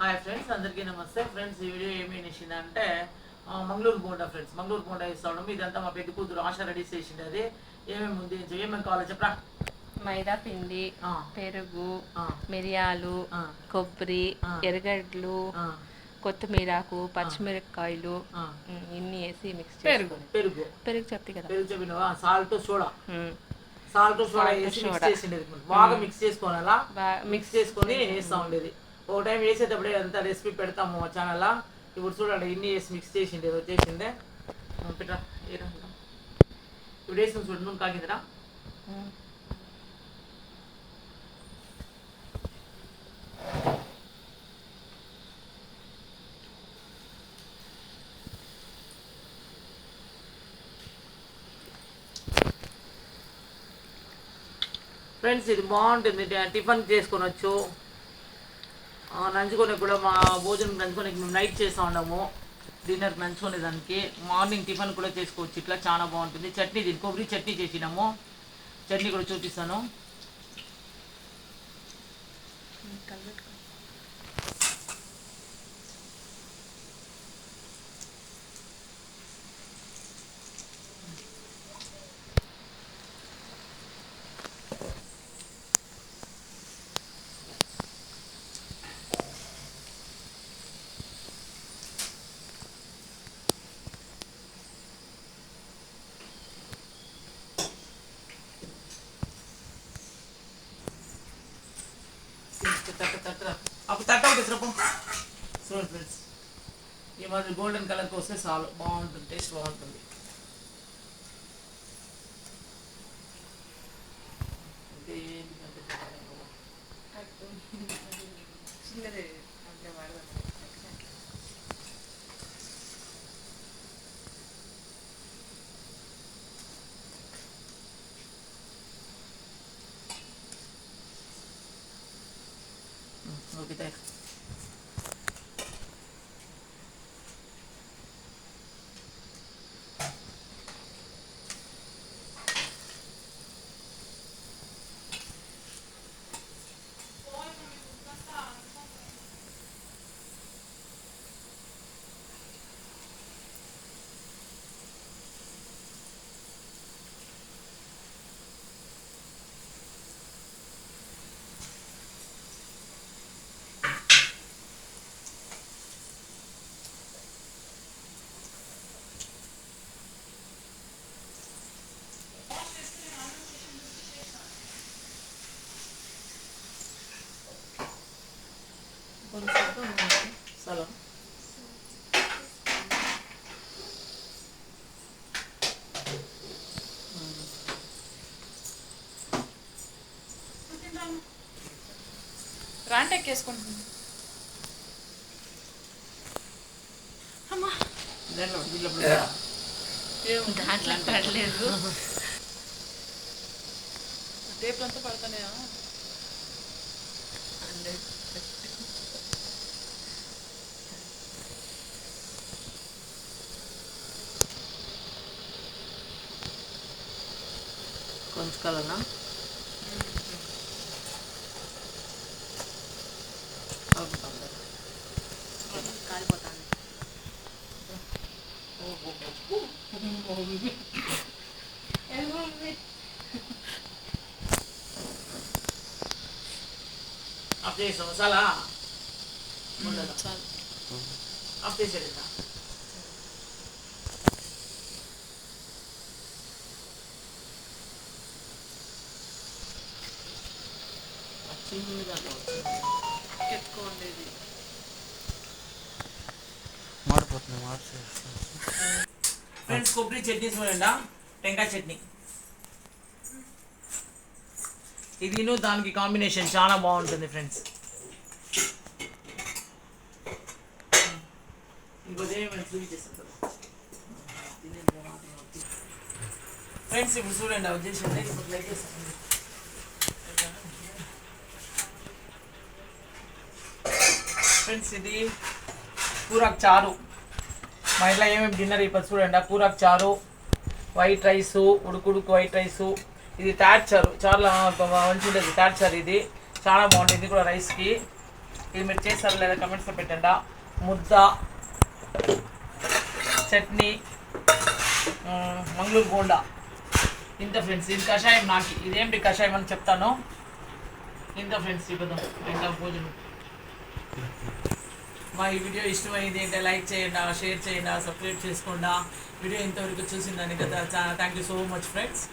Hi friends అందరికీ నమస్తే. Friends ఈ వీడియో ఏమి అంటే మంగళూరు బోండా ఫ్రెండ్స్ మంగళూరు బోండా ఇస్తా ఉన్నాము ఇదంతా మా పెద్ద కూతురు ఆశ రెడీ చేసింది. అది ఏమేమి ఉంది? ఏమేమి కావాలో చెప్పరా? మైదా పిండి ఆ, పెరుగు ఆ, మిరియాలు ఆ, కొబ్బరి. ఎర్రగడ్డలు కొత్తిమీరాకు పచ్చిమిరపకాయలు ఇన్ని వేసి మిక్స్ పెరుగు. పెరుగు. పెరుగు చెప్తే కదా. పెరుగు చెప్పినవా? Salt soda. సాల్ట్ సోడా వేసి మిక్స్. చేసిండేది. బాగా మిక్స్ చేసుకోవాలా? మిక్స్ చేసుకొని వేస్తా ఉండేది. ఒక టైం వేసేటప్పుడే అంత రెసిపీ పెడతాము మా ఛానల్లో ఇప్పుడు చూడండి ఇన్ని వేసి మిక్స్ చేసిండే వచ్చేసిందే పెట్టరా ఇప్పుడు వేసిన చూడు నూనె కాగిందిరా. ఫ్రెండ్స్ ఇది బాగుంటుంది. టిఫిన్ చేసుకొనొచ్చు. నంచుకొని కూడా మా భోజనం నంచుకొని మేము నైట్ చేస్తూ ఉన్నాము డిన్నర్ నంచుకునే దానికి మార్నింగ్ టిఫిన్ కూడా చేసుకోవచ్చు. ఇట్లా చాలా బాగుంటుంది. చట్నీ దీని కొబ్బరి చట్నీ చేసినాము. చట్నీ కూడా చూపిస్తాను. తట్ట తట్ట అప్పుడు తట్ట ఒకటి ఇసురపు చూడండి ఫ్రెండ్స్ ఈ మాదిరి గోల్డెన్ కలర్కి వస్తే చాలు. బాగుంటుంది టేస్ట్ బాగుంటుంది. 嗯，我给带。దాంట్లో పడలేదు. టేప్లంతా పడతానేయా కొంచెం కలనా ఆఫ్ చేసాం చాలా చాలు ఆఫ్ చేసేది చిన్న దాంట్లో వచ్చింది. ఎత్తుకోండేది మాడిపోతుంది మార్చి ఫ్రెండ్స్ కొబ్బరి చట్నీ చూడండి టెంకాయ చట్నీ ఇది దానికి కాంబినేషన్ చాలా బాగుంటుంది ఫ్రెండ్స్ ఫ్రెండ్స్ ఇప్పుడు చూడండి అవి చేసింది ఇప్పుడు లైక్ చేస్తుంది. ఫ్రెండ్స్ ఇది కూరకు చారు. మా ఇంట్లో ఏమేమి డిన్నర్ ఇప్పుడు చూడండి కూరకు చారు వైట్ రైస్ ఉడుకుడుకు వైట్ రైసు ఇది తాట్ చారు చాలా మంచి ఉంటుంది తాట్చారు ఇది. చాలా బాగుంటుంది ఇది కూడా రైస్కి. ఇది మీరు చేస్తారా లేదా కమెంట్స్లో పెట్టండి. ముద్ద చట్నీ మంగళూరు బోండా. ఇంత ఫ్రెండ్స్ ఇది కషాయం నాకు. ఇదేంటి కషాయం అని చెప్తాను. ఇంత ఫ్రెండ్స్ చూపిద్దాం ఇంత భోజనం. మా ఈ వీడియో ఇష్టమైంది ఏంటంటే లైక్ చేయండి షేర్ చేయండి సబ్స్క్రైబ్ చేసుకోండి. వీడియో ఇంతవరకు చూసిందని కదా thank you so much friends.